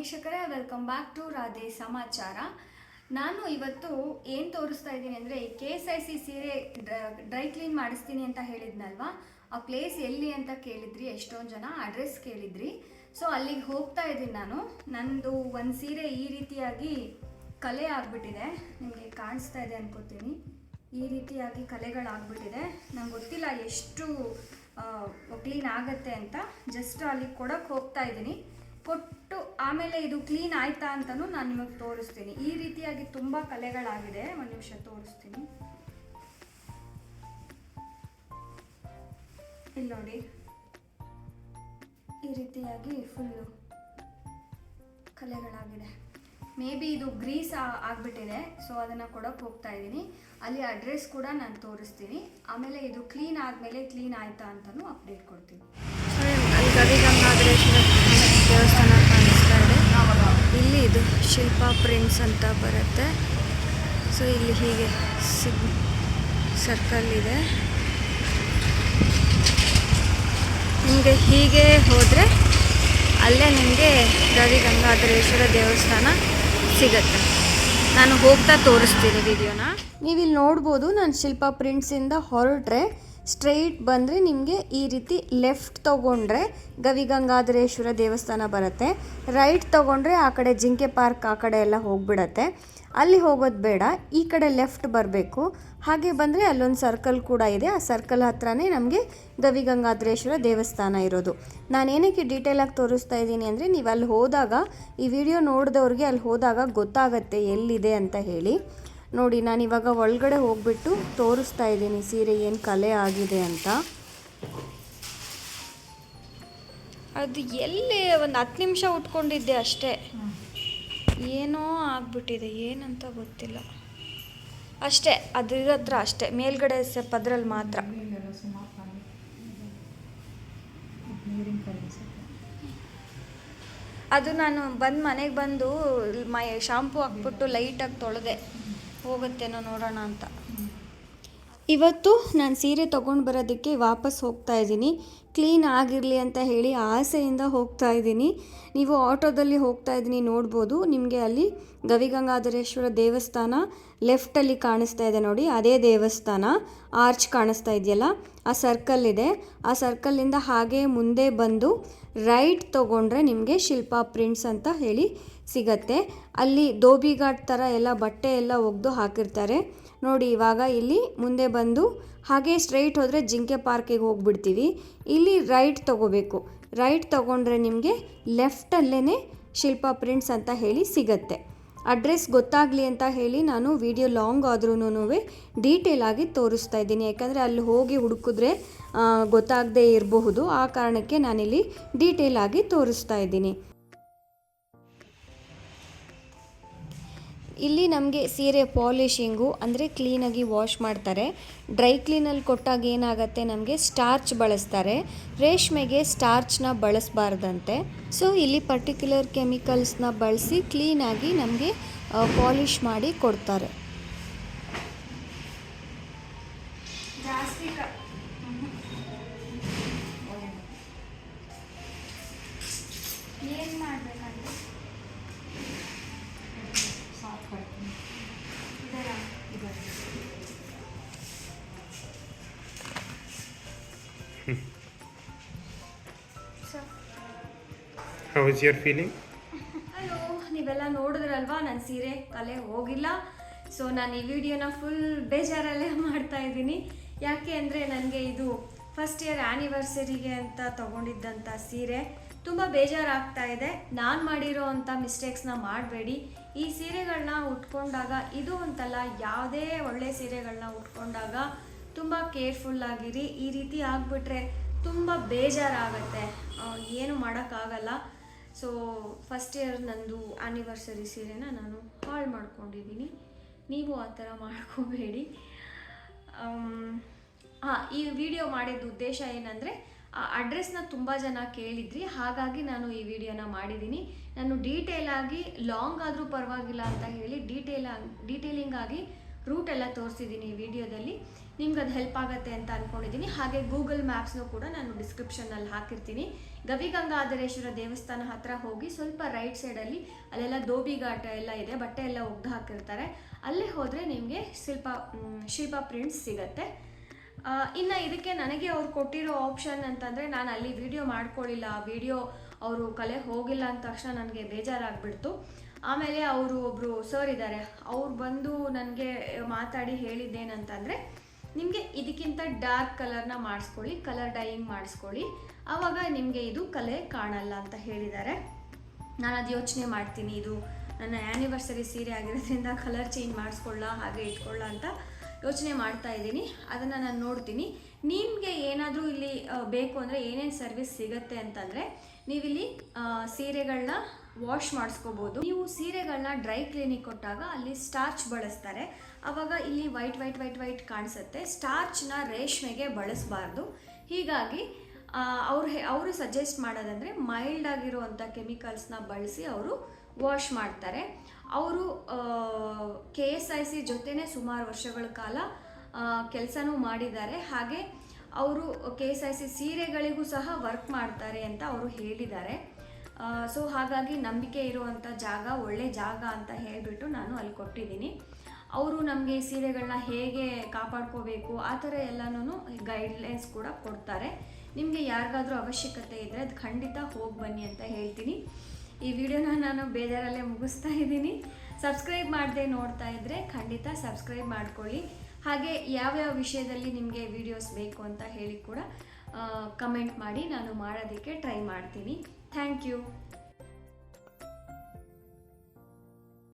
ವೀಕ್ಷಕರೇ welcome back to Radhe ಸಮಾಚಾರ. ನಾನು ಇವತ್ತು ಏನು ತೋರಿಸ್ತಾ ಇದ್ದೀನಿ ಅಂದರೆ ಕೆ ಎಸ್ ಐ ಸಿ ಸೀರೆ ಡ್ರೈ ಕ್ಲೀನ್ ಮಾಡಿಸ್ತೀನಿ ಅಂತ ಹೇಳಿದ್ನಲ್ವಾ? ಆ ಪ್ಲೇಸ್ ಎಲ್ಲಿ ಅಂತ ಕೇಳಿದ್ರಿ, ಎಷ್ಟೊಂದು ಜನ ಅಡ್ರೆಸ್ ಕೇಳಿದ್ರಿ. ಸೊ ಅಲ್ಲಿಗೆ ಹೋಗ್ತಾ ಇದ್ದೀನಿ ನಾನು. ನಂದು ಒಂದು ಸೀರೆ ಈ ರೀತಿಯಾಗಿ ಕಲೆ ಆಗಿಬಿಟ್ಟಿದೆ. ನಿಮಗೆ ಕಾಣಿಸ್ತಾ ಇದೆ ಅನ್ಕೋತೀನಿ. ಈ ರೀತಿಯಾಗಿ ಕಲೆಗಳಾಗ್ಬಿಟ್ಟಿದೆ ನಂಗೆ ಗೊತ್ತಿಲ್ಲ ಎಷ್ಟು ಕ್ಲೀನ್ ಆಗತ್ತೆ ಅಂತ. ಜಸ್ಟ್ ಅಲ್ಲಿ ಕೊಡೋಕ್ಕೆ ಹೋಗ್ತಾ ಇದ್ದೀನಿ. ಕೊಟ್ಟು ಆಮೇಲೆ ಇದು ಕ್ಲೀನ್ ಆಯ್ತಾ ಅಂತಲೂ ನಾನು ನಿಮಗೆ ತೋರಿಸ್ತೀನಿ. ಈ ರೀತಿಯಾಗಿ ತುಂಬ ಕಲೆಗಳಾಗಿದೆ. ಒಂದು ನಿಮಿಷ ತೋರಿಸ್ತೀನಿ. ಇಲ್ಲಿ ನೋಡಿ. ಈ ರೀತಿಯಾಗಿ ಫುಲ್ಲು ಕಲೆಗಳಾಗಿದೆ. ಮೇ ಬಿ ಇದು ಗ್ರೀಸ್ ಆಗಿಬಿಟ್ಟಿದೆ. ಸೊ ಅದನ್ನು ಕೊಡೋಕ್ಕೆ ಹೋಗ್ತಾ ಇದ್ದೀನಿ ಅಲ್ಲಿ ಅಡ್ರೆಸ್ ಕೂಡ ನಾನು ತೋರಿಸ್ತೀನಿ. ಆಮೇಲೆ ಇದು ಕ್ಲೀನ್ ಆದಮೇಲೆ ಕ್ಲೀನ್ ಆಯ್ತಾ ಅಂತಲೂ ಅಪ್ಡೇಟ್ ಕೊಡ್ತೀನಿ. ದೇವಸ್ಥಾನ ಕಾಣಿಸ್ತಾ ಇದೆ. ಇಲ್ಲಿ ಇದು ಶಿಲ್ಪಾ ಪ್ರಿಂಟ್ಸ್ ಅಂತ ಬರುತ್ತೆ. ಸೊ ಇಲ್ಲಿ ಹೀಗೆ ಸಿಗ್ ಸರ್ಕಲ್ ಇದೆ. ನಿಮಗೆ ಹೀಗೆ ಹೋದರೆ ಅಲ್ಲೇ ನಿಮಗೆ ಗವಿಗಂಗಾಧರೇಶ್ವರ ದೇವಸ್ಥಾನ ಸಿಗತ್ತೆ. ನಾನು ಹೋಗ್ತಾ ತೋರಿಸ್ತೀನಿ ವಿಡಿಯೋನ. ನೀವಿಲ್ಲಿ ನೋಡ್ಬೋದು, ನಾನು ಶಿಲ್ಪ ಪ್ರಿಂಟ್ಸಿಂದ ಹೊರಟ್ರೆ ಸ್ಟ್ರೈಟ್ ಬಂದರೆ ನಿಮಗೆ ಈ ರೀತಿ ಲೆಫ್ಟ್ ತೊಗೊಂಡ್ರೆ ಗವಿಗಂಗಾಧರೇಶ್ವರ ದೇವಸ್ಥಾನ ಬರುತ್ತೆ. ರೈಟ್ ತೊಗೊಂಡ್ರೆ ಆ ಕಡೆ ಜಿಂಕೆ ಪಾರ್ಕ್ ಆ ಕಡೆ ಎಲ್ಲ ಹೋಗ್ಬಿಡತ್ತೆ. ಅಲ್ಲಿ ಹೋಗೋದು ಬೇಡ, ಈ ಕಡೆ ಲೆಫ್ಟ್ ಬರಬೇಕು. ಹಾಗೆ ಬಂದರೆ ಅಲ್ಲೊಂದು ಸರ್ಕಲ್ ಕೂಡ ಇದೆ. ಆ ಸರ್ಕಲ್ ಹತ್ರನೇ ನಮಗೆ ಗವಿಗಂಗಾಧರೇಶ್ವರ ದೇವಸ್ಥಾನ ಇರೋದು. ನಾನು ಏನಕ್ಕೆ ಡೀಟೇಲಾಗಿ ತೋರಿಸ್ತಾ ಇದ್ದೀನಿ ಅಂದರೆ ನೀವು ಅಲ್ಲಿ ಹೋದಾಗ, ಈ ವಿಡಿಯೋ ನೋಡಿದವ್ರಿಗೆ ಅಲ್ಲಿ ಹೋದಾಗ ಗೊತ್ತಾಗತ್ತೆ ಎಲ್ಲಿದೆ ಅಂತ ಹೇಳಿ. ನೋಡಿ, ನಾನು ಇವಾಗ ಒಳಗಡೆ ಹೋಗ್ಬಿಟ್ಟು ತೋರಿಸ್ತಾ ಇದ್ದೀನಿ ಸೀರೆ ಏನು ಕಲೆ ಆಗಿದೆ ಅಂತ. ಅದು ಎಲ್ಲಿ ಒಂದು ಹತ್ತು ನಿಮಿಷ ಉಟ್ಕೊಂಡಿದ್ದೆ ಅಷ್ಟೇ. ಏನೋ ಆಗ್ಬಿಟ್ಟಿದೆ, ಏನಂತ ಗೊತ್ತಿಲ್ಲ. ಅಷ್ಟೇ ಅದು ಹತ್ರ ಅಷ್ಟೇ, ಮೇಲ್ಗಡೆ ಪದ್ರಲ್ಲಿ ಮಾತ್ರ. ಅದು ನಾನು ಬಂದು ಮನೆಗೆ ಬಂದು, ಮೈ ಶಾಂಪು ಹಾಕ್ಬಿಟ್ಟು ಲೈಟಾಗಿ ತೊಳೆದೆ. ಹೋಗುತ್ತೇನೋ ನೋಡೋಣ ಅಂತ. ಇವತ್ತು ನಾನು ಸೀರೆ ತೊಗೊಂಡು ಬರೋದಕ್ಕೆ ವಾಪಸ್ ಹೋಗ್ತಾ ಇದ್ದೀನಿ. ಕ್ಲೀನ್ ಆಗಿರಲಿ ಅಂತ ಹೇಳಿ ಆಸೆಯಿಂದ ಹೋಗ್ತಾ ಇದ್ದೀನಿ. ನೀವು ಆಟೋದಲ್ಲಿ ಹೋಗ್ತಾ ಇದ್ದೀನಿ ನೋಡ್ಬೋದು. ನಿಮಗೆ ಅಲ್ಲಿ ಗವಿಗಂಗಾಧರೇಶ್ವರ ದೇವಸ್ಥಾನ ಲೆಫ್ಟಲ್ಲಿ ಕಾಣಿಸ್ತಾ ಇದೆ ನೋಡಿ, ಅದೇ ದೇವಸ್ಥಾನ. ಆರ್ಚ್ ಕಾಣಿಸ್ತಾ ಇದೆಯಲ್ಲ, ಆ ಸರ್ಕಲ್ ಇದೆ. ಆ ಸರ್ಕಲ್ಲಿಂದ ಹಾಗೆ ಮುಂದೆ ಬಂದು ರೈಟ್ ತೊಗೊಂಡ್ರೆ ನಿಮಗೆ ಶಿಲ್ಪಾ ಪ್ರಿಂಟ್ಸ್ ಅಂತ ಹೇಳಿ ಸಿಗತ್ತೆ. ಅಲ್ಲಿ ದೋಬಿಘಾಟ್ ಥರ ಎಲ್ಲ ಬಟ್ಟೆ ಎಲ್ಲ ಒಗೆದು ಹಾಕಿರ್ತಾರೆ. ನೋಡಿ, ಇವಾಗ ಇಲ್ಲಿ ಮುಂದೆ ಬಂದು ಹಾಗೆ ಸ್ಟ್ರೈಟ್ ಹೋದರೆ ಜಿಂಕೆ ಪಾರ್ಕಿಗೆ ಹೋಗ್ಬಿಡ್ತೀವಿ. ಇಲ್ಲಿ ರೈಟ್ ತೊಗೋಬೇಕು. ರೈಟ್ ತೊಗೊಂಡ್ರೆ ನಿಮಗೆ ಲೆಫ್ಟಲ್ಲೇ ಶಿಲ್ಪಾ ಪ್ರಿಂಟ್ಸ್ ಅಂತ ಹೇಳಿ ಸಿಗತ್ತೆ. ಅಡ್ರೆಸ್ ಗೊತ್ತಾಗಲಿ ಅಂತ ಹೇಳಿ ನಾನು ವಿಡಿಯೋ ಲಾಂಗ್ ಆದ್ರೂ ಡೀಟೇಲ್ ಆಗಿ ತೋರಿಸ್ತಾ ಇದ್ದೀನಿ. ಯಾಕಂದರೆ ಅಲ್ಲಿ ಹೋಗಿ ಹುಡುಕಿದ್ರೆ ಗೊತ್ತಾಗದೇ ಇರಬಹುದು. ಆ ಕಾರಣಕ್ಕೆ ನಾನಿಲ್ಲಿ ಡೀಟೇಲ್ ಆಗಿ ತೋರಿಸ್ತಾ ಇದ್ದೀನಿ. ಇಲ್ಲಿ ನಮಗೆ ಸೀರೆ ಪಾಲಿಶಿಂಗು, ಅಂದರೆ ಕ್ಲೀನಾಗಿ ವಾಶ್ ಮಾಡ್ತಾರೆ. ಡ್ರೈ ಕ್ಲೀನಲ್ಲಿ ಕೊಟ್ಟಾಗ ಏನಾಗುತ್ತೆ ನಮಗೆ ಸ್ಟಾರ್ಚ್ ಬಳಸ್ತಾರೆ. ರೇಷ್ಮೆಗೆ ಸ್ಟಾರ್ಚ್ನ ಬಳಸಬಾರ್ದಂತೆ. ಸೊ ಇಲ್ಲಿ ಪರ್ಟಿಕ್ಯುಲರ್ ಕೆಮಿಕಲ್ಸ್ನ ಬಳಸಿ ಕ್ಲೀನಾಗಿ ನಮಗೆ ಪಾಲಿಷ್ ಮಾಡಿ ಕೊಡ್ತಾರೆ. How your feeling? ಹಲೋ ನೀವೆಲ್ಲ ನೋಡಿದ್ರಲ್ವಾ? ನನ್ನ ಸೀರೆ ಕಲೆ ಹೋಗಿಲ್ಲ. ಸೊ ನಾನು ಈ ವಿಡಿಯೋನ ಫುಲ್ ಬೇಜಾರಲ್ಲೇ ಮಾಡ್ತಾ ಇದ್ದೀನಿ. ಯಾಕೆ ಅಂದರೆ ನನಗೆ ಇದು ಫಸ್ಟ್ ಇಯರ್ ಆ್ಯನಿವರ್ಸರಿಗೆ ಅಂತ ತೊಗೊಂಡಿದ್ದಂಥ ಸೀರೆ ತುಂಬ ಬೇಜಾರಾಗ್ತಾ ಇದೆ. ನಾನು ಮಾಡಿರೋ ಅಂಥ ಮಿಸ್ಟೇಕ್ಸ್ನ ಮಾಡಬೇಡಿ. ಈ ಸೀರೆಗಳನ್ನ ಉಟ್ಕೊಂಡಾಗ, ಇದು ಅಂತಲ್ಲ, ಯಾವುದೇ ಒಳ್ಳೆ ಸೀರೆಗಳನ್ನ ಉಟ್ಕೊಂಡಾಗ ತುಂಬ ಕೇರ್ಫುಲ್ ಆಗಿರಿ. ಈ ರೀತಿ ಆಗಿಬಿಟ್ರೆ ತುಂಬ ಬೇಜಾರಾಗತ್ತೆ. ಏನು ಮಾಡೋಕ್ಕಾಗಲ್ಲ. ಸೊ ಫಸ್ಟ್ ಇಯರ್ ನಂದು ಆ್ಯನಿವರ್ಸರಿ ಸೀರೆನ ನಾನು ಹಾಳು ಮಾಡ್ಕೊಂಡಿದ್ದೀನಿ. ನೀವು ಆ ಥರ ಮಾಡ್ಕೋಬೇಡಿ. ಹಾಂ ಈ ವಿಡಿಯೋ ಮಾಡಿದ ಉದ್ದೇಶ ಏನಂದರೆ, ಆ ಅಡ್ರೆಸ್ನ ತುಂಬ ಜನ ಕೇಳಿದ್ರಿ, ಹಾಗಾಗಿ ನಾನು ಈ ವಿಡಿಯೋನ ಮಾಡಿದ್ದೀನಿ. ನಾನು ಡೀಟೇಲ್ ಆಗಿ ಲಾಂಗ್ ಆದರೂ ಪರವಾಗಿಲ್ಲ ಅಂತ ಹೇಳಿ ಡೀಟೇಲ್ ಡೀಟೇಲಿಂಗ್ ಆಗಿ ರೂಟ್ ಎಲ್ಲ ತೋರಿಸಿದ್ದೀನಿ ಈ ವಿಡಿಯೋದಲ್ಲಿ ನಿಮ್ಗೆ ಅದು ಹೆಲ್ಪ್ ಆಗುತ್ತೆ ಅಂತ ಅಂದ್ಕೊಂಡಿದ್ದೀನಿ ಹಾಗೆ ಗೂಗಲ್ ಮ್ಯಾಪ್ಸ್ನು ಕೂಡ ನಾನು ಡಿಸ್ಕ್ರಿಪ್ಷನಲ್ಲಿ ಹಾಕಿರ್ತೀನಿ. ಗವಿಗಂಗಾಧರೇಶ್ವರ ದೇವಸ್ಥಾನ ಹತ್ರ ಹೋಗಿ ಸ್ವಲ್ಪ ರೈಟ್ ಸೈಡಲ್ಲಿ ಅಲ್ಲೆಲ್ಲ ಘಾಟ ಎಲ್ಲ ಇದೆ, ಬಟ್ಟೆ ಎಲ್ಲ ಒಗ್ದು ಹಾಕಿರ್ತಾರೆ. ಅಲ್ಲೇ ಹೋದರೆ ನಿಮಗೆ ಶಿಲ್ಪ ಶಿಲ್ಪ ಪ್ರಿಂಟ್ಸ್ ಸಿಗತ್ತೆ. ಇನ್ನು ಇದಕ್ಕೆ ನನಗೆ ಅವ್ರು ಕೊಟ್ಟಿರೋ ಆಪ್ಷನ್ ಅಂತಂದರೆ ನಾನು ಅಲ್ಲಿ ವಿಡಿಯೋ ಮಾಡ್ಕೊಳ್ಳಿಲ್ಲ ವಿಡಿಯೋ ಅವರು ಕಲೆ ಹೋಗಿಲ್ಲ ಅಂದ ತಕ್ಷಣ ನನಗೆ ಬೇಜಾರಾಗ್ಬಿಡ್ತು. ಆಮೇಲೆ ಅವರು ಒಬ್ಬರು ಸರ್ ಇದ್ದಾರೆ ಅವ್ರು ಬಂದು ನನಗೆ ಮಾತಾಡಿ ಹೇಳಿದ್ದೇನಂತಂದರೆ ನಿಮಗೆ ಇದಕ್ಕಿಂತ ಡಾರ್ಕ್ ಕಲರ್ನ ಮಾಡಿಸ್ಕೊಳ್ಳಿ ಕಲರ್ ಡೈಯಿಂಗ್ ಮಾಡಿಸ್ಕೊಳ್ಳಿ. ಆವಾಗ ನಿಮಗೆ ಇದು ಕಲೆ ಕಾಣಲ್ಲ ಅಂತ ಹೇಳಿದ್ದಾರೆ. ನಾನು ಅದು ಯೋಚನೆ ಮಾಡ್ತೀನಿ, ಇದು ನನ್ನ ಆ್ಯನಿವರ್ಸರಿ ಸೀರೆ ಆಗಿರೋದ್ರಿಂದ ಕಲರ್ ಚೇಂಜ್ ಮಾಡಿಸ್ಕೊಳ್ಳ, ಹಾಗೆ ಇಟ್ಕೊಳ್ಳ ಅಂತ ಯೋಚನೆ ಮಾಡ್ತಾ ಇದ್ದೀನಿ. ಅದನ್ನು ನಾನು ನೋಡ್ತೀನಿ. ನಿಮಗೆ ಏನಾದರೂ ಇಲ್ಲಿ ಬೇಕು ಅಂದರೆ ಏನೇನು ಸರ್ವಿಸ್ ಸಿಗುತ್ತೆ ಅಂತಂದರೆ ನೀವಿಲ್ಲಿ ಸೀರೆಗಳನ್ನ ವಾಶ್ ಮಾಡಿಸ್ಕೋಬೋದು. ನೀವು ಸೀರೆಗಳನ್ನ ಡ್ರೈ ಕ್ಲೀನಿಗೆ ಕೊಟ್ಟಾಗ ಅಲ್ಲಿ ಸ್ಟಾರ್ಚ್ ಬಳಸ್ತಾರೆ. ಆವಾಗ ಇಲ್ಲಿ ವೈಟ್ ವೈಟ್ ವೈಟ್ ವೈಟ್ ಕಾಣಿಸುತ್ತೆ. ಸ್ಟಾರ್ಚ್ನ ರೇಷ್ಮೆಗೆ ಬಳಸಬಾರ್ದು. ಹೀಗಾಗಿ ಅವ್ರು ಅವರು ಸಜೆಸ್ಟ್ ಮಾಡೋದಂದರೆ ಮೈಲ್ಡ್ ಆಗಿರುವಂಥ ಕೆಮಿಕಲ್ಸ್ನ ಬಳಸಿ ಅವರು ವಾಶ್ ಮಾಡ್ತಾರೆ. ಅವರು ಕೆ ಎಸ್ ಐ ಸಿ ಜೊತೆನೇ ಸುಮಾರು ವರ್ಷಗಳ ಕಾಲ ಕೆಲಸನೂ ಮಾಡಿದ್ದಾರೆ. ಹಾಗೆ ಅವರು ಕೆ ಎಸ್ ಐ ಸಿ ಸೀರೆಗಳಿಗೂ ಸಹ ವರ್ಕ್ ಮಾಡ್ತಾರೆ ಅಂತ ಅವರು ಹೇಳಿದ್ದಾರೆ. ಸೊ ಹಾಗಾಗಿ ನಂಬಿಕೆ ಇರುವಂಥ ಜಾಗ, ಒಳ್ಳೆ ಜಾಗ ಅಂತ ಹೇಳಿಬಿಟ್ಟು ನಾನು ಅಲ್ಲಿ ಕೊಟ್ಟಿದ್ದೀನಿ. ಅವರು ನಮಗೆ ಸೀರೆಗಳನ್ನ ಹೇಗೆ ಕಾಪಾಡ್ಕೋಬೇಕು, ಆ ಥರ ಎಲ್ಲನೂ ಗೈಡ್ಲೈನ್ಸ್ ಕೂಡ ಕೊಡ್ತಾರೆ. ನಿಮಗೆ ಯಾರಿಗಾದರೂ ಅವಶ್ಯಕತೆ ಇದ್ದರೆ ಅದು ಖಂಡಿತ ಹೋಗಿ ಬನ್ನಿ ಅಂತ ಹೇಳ್ತೀನಿ. ಈ ವಿಡಿಯೋನ ನಾನು ಬೇಜಾರಲ್ಲೇ ಮುಗಿಸ್ತಾ ಇದ್ದೀನಿ. ಸಬ್ಸ್ಕ್ರೈಬ್ ಮಾಡದೆ ನೋಡ್ತಾ ಇದ್ದರೆ ಖಂಡಿತ ಸಬ್ಸ್ಕ್ರೈಬ್ ಮಾಡ್ಕೊಳ್ಳಿ. ಹಾಗೆ ಯಾವ್ಯಾವ ವಿಷಯದಲ್ಲಿ ನಿಮಗೆ ವಿಡಿಯೋಸ್ ಬೇಕು ಅಂತ ಹೇಳಿ ಕೂಡ ಕಮೆಂಟ್ ಮಾಡಿ ನಾನು ಮಾಡೋದಕ್ಕೆ ಟ್ರೈ ಮಾಡ್ತೀನಿ. Thank you